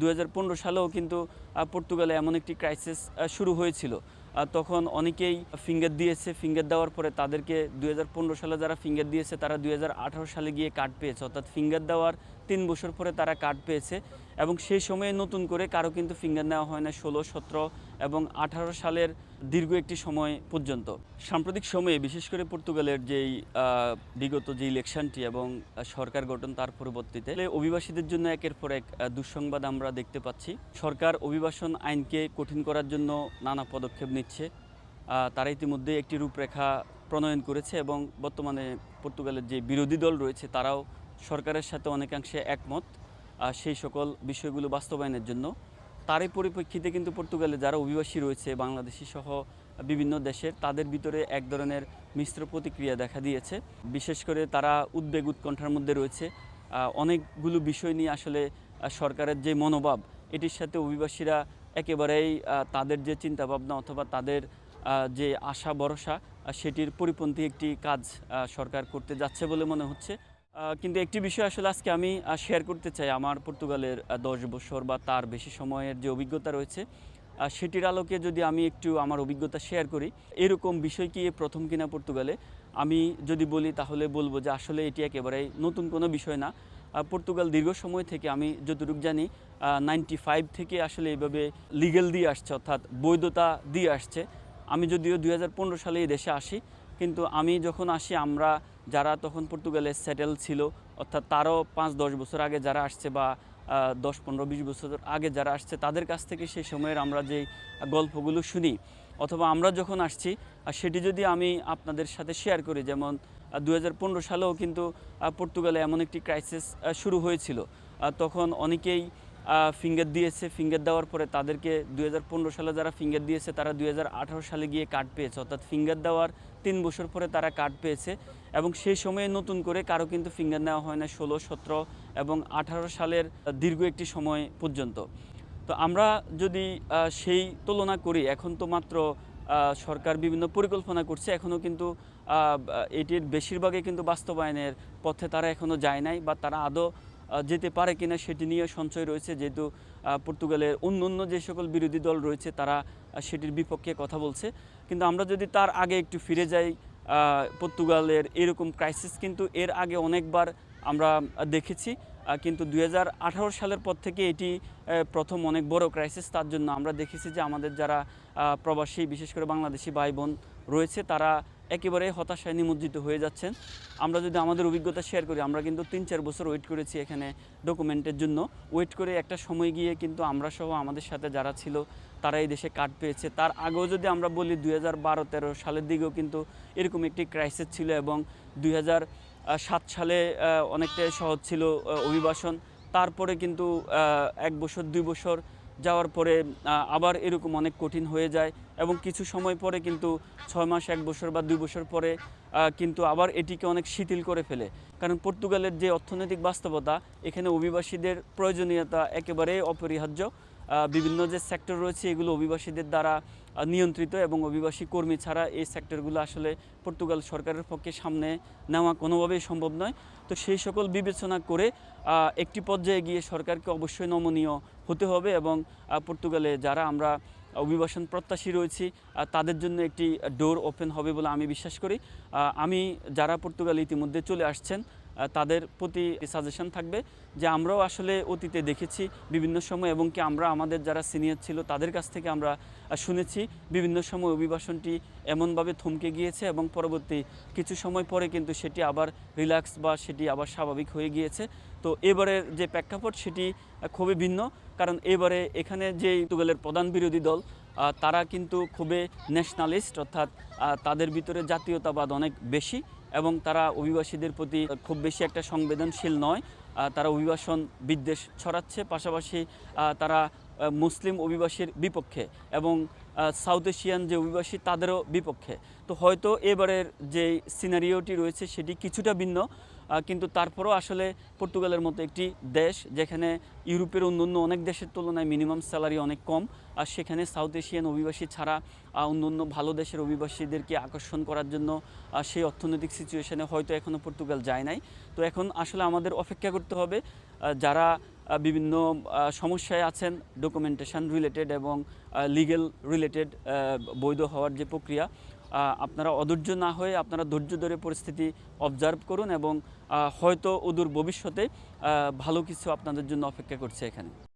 দুই হাজার পনেরো সালেও কিন্তু পর্তুগালে এমন একটি ক্রাইসিস শুরু হয়েছিল। তখন অনেকেই ফিঙ্গার দিয়েছে ফিঙ্গার দেওয়ার পরে তাদেরকে দুই হাজার পনেরো সালে যারা ফিঙ্গার দিয়েছে, তারা দুই হাজার আঠারো সালে গিয়ে কার্ড পেয়েছে। অর্থাৎ ফিঙ্গার দেওয়ার তিন বছর পরে তারা কার্ড পেয়েছে এবং সেই সময়ে নতুন করে কারও কিন্তু ফিঙ্গার নেওয়া হয় না ষোলো, সতেরো এবং আঠারো সালের দীর্ঘ একটি সময় পর্যন্ত। সাম্প্রতিক সময়ে বিশেষ করে পর্তুগালের যেই বিগত যে ইলেকশনটি এবং সরকার গঠন তার পরবর্তীতে অভিবাসীদের জন্য একের পর এক দুঃসংবাদ আমরা দেখতে পাচ্ছি। সরকার অভিবাসন আইনকে কঠিন করার জন্য নানা পদক্ষেপ নিচ্ছে। তারা ইতিমধ্যে একটি রূপরেখা প্রণয়ন করেছে এবং বর্তমানে পর্তুগালের যে বিরোধী দল রয়েছে তারাও সরকারের সাথে অনেকাংশে একমত সেই সকল বিষয়গুলো বাস্তবায়নের জন্য। তারই পরিপ্রেক্ষিতে কিন্তু পর্তুগালে যারা অভিবাসী রয়েছে, বাংলাদেশি সহ বিভিন্ন দেশের, তাদের ভিতরে এক ধরনের মিশ্র প্রতিক্রিয়া দেখা দিয়েছে। বিশেষ করে তারা উদ্বেগ উৎকণ্ঠার মধ্যে রয়েছে। অনেকগুলো বিষয় নিয়ে আসলে সরকারের যে মনোভাব, এটির সাথে অভিবাসীরা একেবারেই তাদের যে চিন্তাভাবনা অথবা তাদের যে আশা, ভরসা সেটির পরিপন্থী একটি কাজ সরকার করতে যাচ্ছে বলে মনে হচ্ছে। কিন্তু একটি বিষয় আসলে আজকে আমি শেয়ার করতে চাই আমার পর্তুগালের দশ বছর বা তার বেশি সময়ের যে অভিজ্ঞতা রয়েছে সেটির আলোকে যদি আমি একটু আমার অভিজ্ঞতা শেয়ার করি, এরকম বিষয় কি প্রথম কিনা পর্তুগালে? আমি যদি বলি তাহলে বলব যে আসলে এটি একেবারেই নতুন কোনো বিষয় না। পর্তুগাল দীর্ঘ সময় থেকে আমি যতটুকু জানি নাইনটি ফাইভ থেকে আসলে এইভাবে লিগেল দিয়ে আসছে, অর্থাৎ বৈধতা দিয়ে আসছে। আমি যদিও দু হাজার পনেরো সালে এই দেশে আসি, কিন্তু আমি যখন আসি আমরা যারা তখন পর্তুগালে সেটেল ছিল, অর্থাৎ তারও পাঁচ দশ বছর আগে যারা আসছে বা দশ পনেরো বিশ বছর আগে যারা আসছে, তাদের কাছ থেকে সেই সময়ের আমরা যে গল্পগুলো শুনি। অথবা আমরা যখন আসছি সেটি যদি আমি আপনাদের সাথে শেয়ার করি, যেমন দু হাজার পনেরো সালেও কিন্তু পর্তুগালে এমন একটি ক্রাইসিস শুরু হয়েছিল। তখন অনেকেই ফিঙ্গার দিয়েছে ফিঙ্গার দেওয়ার পরে তাদেরকে দু হাজার পনেরো সালে যারা ফিঙ্গার দিয়েছে, তারা দুই হাজার আঠারো সালে গিয়ে কার্ড পেয়েছে। অর্থাৎ ফিঙ্গার দেওয়ার তিন বছর পরে তারা কার্ড পেয়েছে এবং সেই সময়ে নতুন করে কারও কিন্তু ফিঙ্গার নেওয়া হয় না ষোলো, সতেরো এবং আঠারো সালের দীর্ঘ একটি সময় পর্যন্ত। তো আমরা যদি সেই তুলনা করি, এখন তো মাত্র সরকার বিভিন্ন পরিকল্পনা করছে এখনও কিন্তু এটির বেশিরভাগই কিন্তু বাস্তবায়নের পথে তারা এখনও যায় নাই বা তারা আদৌ যেতে পারে কিনা সেটি নিয়ে সঞ্চয় রয়েছে, যেহেতু পর্তুগালের অন্য অন্য যে সকল বিরোধী দল রয়েছে, তারা সেটির বিপক্ষে কথা বলছে। কিন্তু আমরা যদি তার আগে একটু ফিরে যাই পর্তুগালের এরকম ক্রাইসিস কিন্তু এর আগে অনেকবার আমরা দেখেছি কিন্তু দু হাজার আঠারো সালের পর থেকে এটি প্রথম অনেক বড় ক্রাইসিস তার জন্য আমরা দেখেছি যে আমাদের যারা প্রবাসী, বিশেষ করে বাংলাদেশি ভাই বোন রয়েছে, তারা একেবারে হতাশায় নিমজ্জিত হয়ে যাচ্ছেন। আমরা যদি আমাদের অভিজ্ঞতা শেয়ার করি, আমরা কিন্তু তিন চার বছর ওয়েট করেছি এখানে ডকুমেন্টের জন্য। ওয়েট করে একটা সময় গিয়ে কিন্তু আমরা সহ আমাদের সাথে যারা ছিল, তারা এই দেশে কার্ড পেয়েছে। তার আগেও যদি আমরা বলি, দুই হাজার বারো তেরো সালের দিকেও কিন্তু এরকম একটি ক্রাইসিস ছিল এবং দুই সাত সালে অনেকটাই সহজ ছিল অভিবাসন। তারপরে কিন্তু এক বছর, দুই বছর যাওয়ার পরে আবার এরকম অনেক কঠিন হয়ে যায় এবং কিছু সময় পরে কিন্তু ছয় মাস, এক বছর বা দুই বছর পরে কিন্তু আবার এটিকে অনেক শিথিল করে ফেলে। কারণ পর্তুগালের যে অর্থনৈতিক বাস্তবতা, এখানে অভিবাসীদের প্রয়োজনীয়তা একেবারে অপরিহার্য। বিভিন্ন যে সেক্টর রয়েছে, এগুলো অভিবাসীদের দ্বারা নিয়ন্ত্রিত এবং অভিবাসী কর্মী ছাড়া এই সেক্টরগুলো আসলে পর্তুগাল সরকারের পক্ষে সামনে নেওয়া কোনোভাবেই সম্ভব নয়। তো সেই সকল বিবেচনা করে একটি পর্যায়ে গিয়ে সরকারকে অবশ্যই নমনীয় হতে হবে এবং পর্তুগালে যারা আমরা অভিবাসন প্রত্যাশী রয়েছি তাদের জন্য একটি ডোর ওপেন হবে বলে আমি বিশ্বাস করি। আমি যারা পর্তুগালে ইতিমধ্যে চলে আসছেন তাদের প্রতি সাজেশন থাকবে যে আমরাও আসলে অতীতে দেখেছি বিভিন্ন সময় এবং কি আমরা আমাদের যারা সিনিয়র ছিল তাদের কাছ থেকে আমরা শুনেছি বিভিন্ন সময় অভিবাসনটি এমনভাবে থমকে গিয়েছে এবং পরবর্তী কিছু সময় পরে কিন্তু সেটি আবার রিল্যাক্স বা সেটি আবার স্বাভাবিক হয়ে গিয়েছে। তো এবারের যে প্রেক্ষাপট সেটি খুবই ভিন্ন কারণ এবারে এখানে যে পর্তুগালের প্রধান বিরোধী দল তারা কিন্তু খুবই ন্যাশনালিস্ট অর্থাৎ তাদের ভিতরে জাতীয়তাবাদ অনেক বেশি। এবং তারা অভিবাসীদের প্রতি খুব বেশি একটা সংবেদনশীল নয়। তারা অভিবাসন বিদ্বেষ ছড়াচ্ছে, পাশাপাশি তারা মুসলিম অভিবাসীর বিপক্ষে এবং সাউথ এশিয়ান যে অভিবাসী তাদেরও বিপক্ষে। তো হয়তো এবারের যে সিনারিওটি রয়েছে সেটি কিছুটা ভিন্ন। কিন্তু তারপরও আসলে পর্তুগালের মতো একটি দেশ যেখানে ইউরোপের অন্যান্য অনেক দেশের তুলনায় মিনিমাম স্যালারি অনেক কম, আর সেখানে সাউথ এশিয়ান অভিবাসী ছাড়া অন্য অন্যান্য ভালো দেশের অভিবাসীদেরকে আকর্ষণ করার জন্য সেই অর্থনৈতিক সিচুয়েশনে হয়তো এখনও পর্তুগাল যায় নাই। তো এখন আসলে আমাদের অপেক্ষা করতে হবে যারা বিভিন্ন সমস্যায় আছেন ডকুমেন্টেশন রিলেটেড এবং লিগেল রিলেটেড বৈধ হওয়ার যে প্রক্রিয়া আপনারা অধৈর্য না হয়ে আপনারা ধৈর্য ধরে পরিস্থিতি অবজার্ভ করুন এবং হয়তো অদূর ভবিষ্যতে ভালো কিছু আপনাদের জন্য অপেক্ষা করছে এখানে।